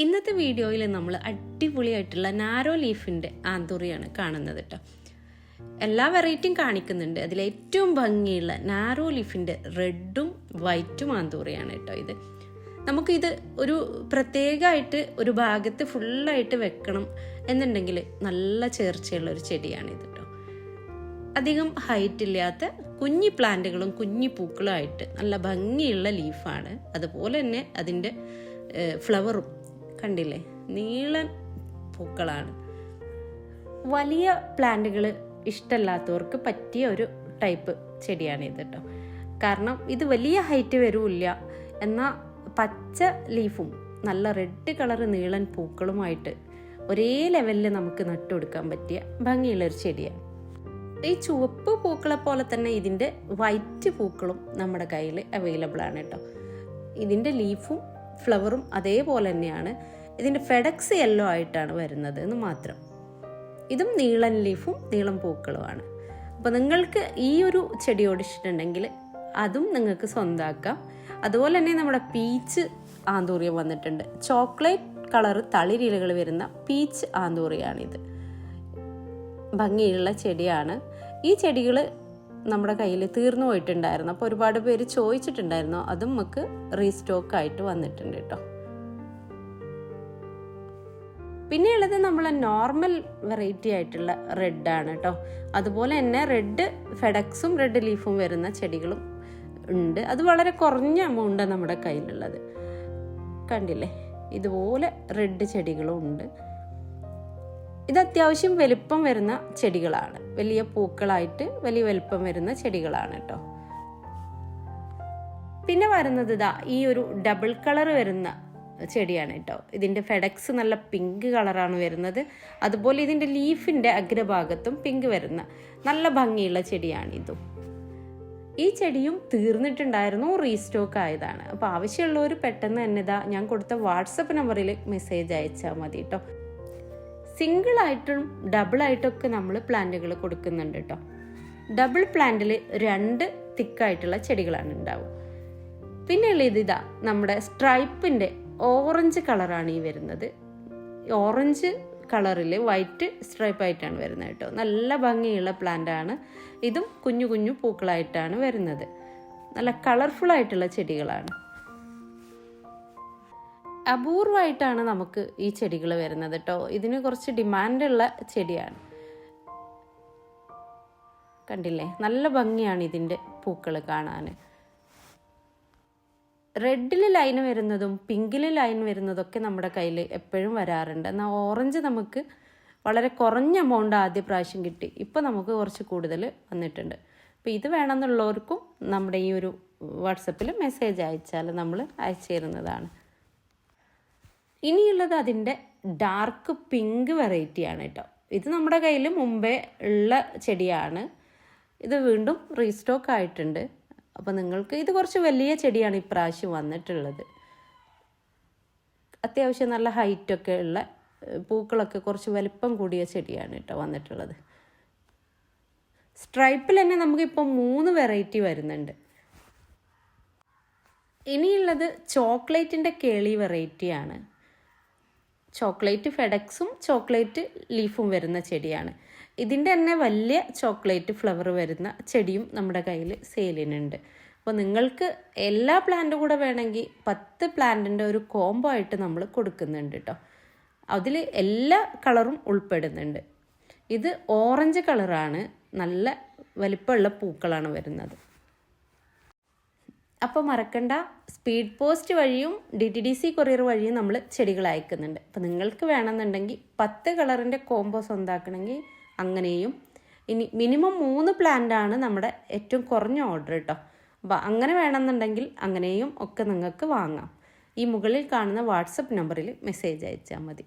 ഇന്നത്തെ വീഡിയോയിൽ നമ്മൾ അടിപൊളിയായിട്ടുള്ള നാരോ ലീഫിന്റെ ആന്തൂറിയാണ് കാണുന്നത് കേട്ടോ എല്ലാ വെറൈറ്റിയും കാണിക്കുന്നുണ്ട്. അതിൽ ഏറ്റവും ഭംഗിയുള്ള നാരോ ലീഫിന്റെ റെഡും വൈറ്റും ആന്തൂറിയാണ് കേട്ടോ ഇത്. നമുക്കിത് ഒരു പ്രത്യേകമായിട്ട് ഒരു ഭാഗത്ത് ഫുള്ളായിട്ട് വെക്കണം എന്നുണ്ടെങ്കിൽ നല്ല ചേർച്ചയുള്ള ഒരു ചെടിയാണിത് കേട്ടോ അധികം ഹൈറ്റ് ഇല്ലാത്ത കുഞ്ഞി പ്ലാന്റുകളും കുഞ്ഞി പൂക്കളുമായിട്ട് നല്ല ഭംഗിയുള്ള ലീഫാണ്. അതുപോലെ തന്നെ അതിന്റെ ഫ്ലവറും കണ്ടില്ലേ? നീളൻ പൂക്കളാണ്. വലിയ പ്ലാന്റുകൾ ഇഷ്ടമല്ലാത്തവർക്ക് പറ്റിയ ഒരു ടൈപ്പ് ചെടിയാണ് ഇത് കേട്ടോ കാരണം ഇത് വലിയ ഹൈറ്റ് വരില്ല. എന്നാൽ പച്ച ലീഫും നല്ല റെഡ് കളർ നീളൻ പൂക്കളുമായിട്ട് ഒരേ ലെവലിൽ നമുക്ക് നട്ടുകൊടുക്കാൻ പറ്റിയ ഭംഗിയുള്ളൊരു ചെടിയാണ്. ഈ ചുവപ്പ് പൂക്കളെ പോലെ തന്നെ ഇതിന്റെ വൈറ്റ് പൂക്കളും നമ്മുടെ കയ്യിൽ അവൈലബിൾ ആണ് കേട്ടോ ഇതിന്റെ ലീഫും ഫ്ലവറും അതേപോലെ തന്നെയാണ്. ഇതിന്റെ ഫെഡക്സ് യെല്ലോ ആയിട്ടാണ് വരുന്നത് എന്ന് മാത്രം. ഇതും നീളൻ ലീഫും നീളം പൂക്കളുമാണ്. അപ്പോൾ നിങ്ങൾക്ക് ഈ ഒരു ചെടിയോട് ഇഷ്ടമുണ്ടെങ്കിൽ അതും നിങ്ങൾക്ക് സ്വന്തമാക്കാം അതുപോലെ തന്നെ നമ്മുടെ പീച്ച് ആന്തൂറിയം വന്നിട്ടുണ്ട്. ചോക്ലേറ്റ് കളർ തളിരിലകൾ വരുന്ന പീച്ച് ആന്തൂറിയാണിത്. ഭംഗിയുള്ള ചെടിയാണ്. ഈ ചെടികൾ നമ്മുടെ കയ്യിൽ തീർന്നു പോയിട്ടുണ്ടായിരുന്നു. അപ്പോൾ ഒരുപാട് പേര് ചോദിച്ചിട്ടുണ്ടായിരുന്നു. അതും നമുക്ക് റീസ്റ്റോക്ക് ആയിട്ട് വന്നിട്ടുണ്ട് കേട്ടോ. പിന്നെയുള്ളത് നമ്മൾ നോർമൽ വെറൈറ്റി ആയിട്ടുള്ള റെഡ് ആണ് കേട്ടോ. അതുപോലെ തന്നെ റെഡ് ഫെഡക്സും റെഡ് ലീഫും വരുന്ന ചെടികളും ഉണ്ട്. അത് വളരെ കുറഞ്ഞ എമൗണ്ട് നമ്മുടെ കയ്യിലുള്ളത്. കണ്ടില്ലേ? ഇതുപോലെ റെഡ് ചെടികളും ഉണ്ട്. ഇത് അത്യാവശ്യം വലിപ്പം വരുന്ന ചെടികളാണ്. വലിയ പൂക്കളായിട്ട് വലിയ വലിപ്പം വരുന്ന ചെടികളാണ് കേട്ടോ. പിന്നെ വരുന്നത് ഇതാ ഈ ഒരു ഡബിൾ കളർ വരുന്ന ചെടിയാണ് കേട്ടോ. ഇതിന്റെ ഫെഡക്സ് നല്ല പിങ്ക് കളറാണ് വരുന്നത്. അതുപോലെ ഇതിന്റെ ലീഫിന്റെ അഗ്രഭാഗത്തും പിങ്ക് വരുന്ന നല്ല ഭംഗിയുള്ള ചെടിയാണ് ഇതും. ഈ ചെടിയും തീർന്നിട്ടുണ്ടായിരുന്നു റീസ്റ്റോക്ക് ആയതാണ്. അപ്പോൾ ആവശ്യമുള്ളവർ പെട്ടെന്ന് തന്നെ ഇതാ ഞാൻ കൊടുത്ത വാട്സപ്പ് നമ്പറിൽ മെസ്സേജ് അയച്ചാൽ മതി കേട്ടോ. സിംഗിൾ ആയിട്ടും ഡബിൾ ആയിട്ടൊക്കെ നമ്മൾ പ്ലാന്റുകൾ കൊടുക്കുന്നുണ്ട് കേട്ടോ ഡബിൾ പ്ലാന്റിൽ രണ്ട് തിക്കായിട്ടുള്ള ചെടികളാണ് ഉണ്ടാവുക. പിന്നെയുള്ള ഉള്ളത് ഇതാ നമ്മുടെ സ്ട്രൈപ്പിന്റെ ഓറഞ്ച് കളറാണ് ഈ വരുന്നത്. ഓറഞ്ച് കളറിൽ വൈറ്റ് സ്ട്രൈപ്പ് ആയിട്ടാണ് വരുന്നത് കേട്ടോ നല്ല ഭംഗിയുള്ള പ്ലാന്റ് ആണ് ഇതും കുഞ്ഞു കുഞ്ഞു പൂക്കളായിട്ടാണ് വരുന്നത്. നല്ല കളർഫുൾ ആയിട്ടുള്ള ചെടികളാണ്. അപൂർവമായിട്ടാണ് നമുക്ക് ഈ ചെടികൾ വരുന്നത് കേട്ടോ. ഇതിന് കുറച്ച് ഡിമാൻഡുള്ള ചെടിയാണ്. കണ്ടില്ലേ? നല്ല ഭംഗിയാണ് ഇതിന്റെ പൂക്കൾ കാണാൻ റെഡിൽ ലൈൻ വരുന്നതും പിങ്കിൽ ലൈൻ വരുന്നതൊക്കെ നമ്മുടെ കയ്യിൽ എപ്പോഴും വരാറുണ്ട്. എന്നാൽ ഓറഞ്ച് നമുക്ക് വളരെ കുറഞ്ഞ എമൗണ്ട് ആദ്യ പ്രാവശ്യം കിട്ടി. ഇപ്പോൾ നമുക്ക് കുറച്ച് കൂടുതൽ വന്നിട്ടുണ്ട്. അപ്പോൾ ഇത് വേണമെന്നുള്ളവർക്കും നമ്മുടെ ഈ ഒരു വാട്സപ്പിൽ മെസ്സേജ് അയച്ചാൽ നമ്മൾ അയച്ചു തരുന്നതാണ്. ഇനിയുള്ളത് അതിന്റെ ഡാർക്ക് പിങ്ക് വെറൈറ്റിയാണ് കേട്ടോ. ഇത് നമ്മുടെ കയ്യിൽ മുമ്പേ ഉള്ള ചെടിയാണ്. ഇത് വീണ്ടും റീസ്റ്റോക്ക് ആയിട്ടുണ്ട്. അപ്പോൾ നിങ്ങൾക്ക് ഇത് കുറച്ച് വലിയ ചെടിയാണ് ഇപ്രാവശ്യം വന്നിട്ടുള്ളത്. അത്യാവശ്യം നല്ല ഹൈറ്റൊക്കെ ഉള്ള പൂക്കളൊക്കെ കുറച്ച് വലിപ്പം കൂടിയ ചെടിയാണ് കേട്ടോ വന്നിട്ടുള്ളത്. സ്ട്രൈപ്പിൽ തന്നെ നമുക്കിപ്പോൾ മൂന്ന് വെറൈറ്റി വരുന്നുണ്ട്. ഇനിയുള്ളത് ചോക്ലേറ്റിന്റെ കേളി വെറൈറ്റിയാണ് ചോക്ലേറ്റ് ഫെഡക്സും ചോക്ലേറ്റ് ലീഫും വരുന്ന ചെടിയാണ്. ഇതിന്റെ തന്നെ വലിയ ചോക്ലേറ്റ് ഫ്ലവർ വരുന്ന ചെടിയും നമ്മുടെ കയ്യിൽ സെയിലിനുണ്ട്. അപ്പോൾ നിങ്ങൾക്ക് എല്ലാ പ്ലാന്റും കൂടെ വേണമെങ്കിൽ പത്ത് പ്ലാന്റിന്റെ ഒരു കോംബോ ആയിട്ട് നമ്മൾ കൊടുക്കുന്നുണ്ട് കേട്ടോ. അതിൽ എല്ലാ കളറും ഉൾപ്പെടുന്നുണ്ട്. ഇത് ഓറഞ്ച് കളറാണ്. നല്ല വലിപ്പമുള്ള പൂക്കളാണ് വരുന്നത്. അപ്പോൾ മറക്കണ്ട. സ്പീഡ് പോസ്റ്റ് വഴിയും D T D C courier വഴിയും നമ്മൾ ചെടികൾ അയക്കുന്നുണ്ട്. അപ്പോൾ നിങ്ങൾക്ക് വേണമെന്നുണ്ടെങ്കിൽ പത്ത് കളറിന്റെ കോംബോ സ്വന്താക്കണമെങ്കിൽ അങ്ങനെയും. ഇനി മിനിമം മൂന്ന് പ്ലാന്റാണ് നമ്മുടെ ഏറ്റവും കുറഞ്ഞ ഓർഡർ കേട്ടോ അപ്പോൾ അങ്ങനെ വേണമെന്നുണ്ടെങ്കിൽ അങ്ങനെയും ഒക്കെ നിങ്ങൾക്ക് വാങ്ങാം. ഈ മുകളിൽ കാണുന്ന വാട്സപ്പ് നമ്പറിൽ മെസ്സേജ് അയച്ചാൽ മതി.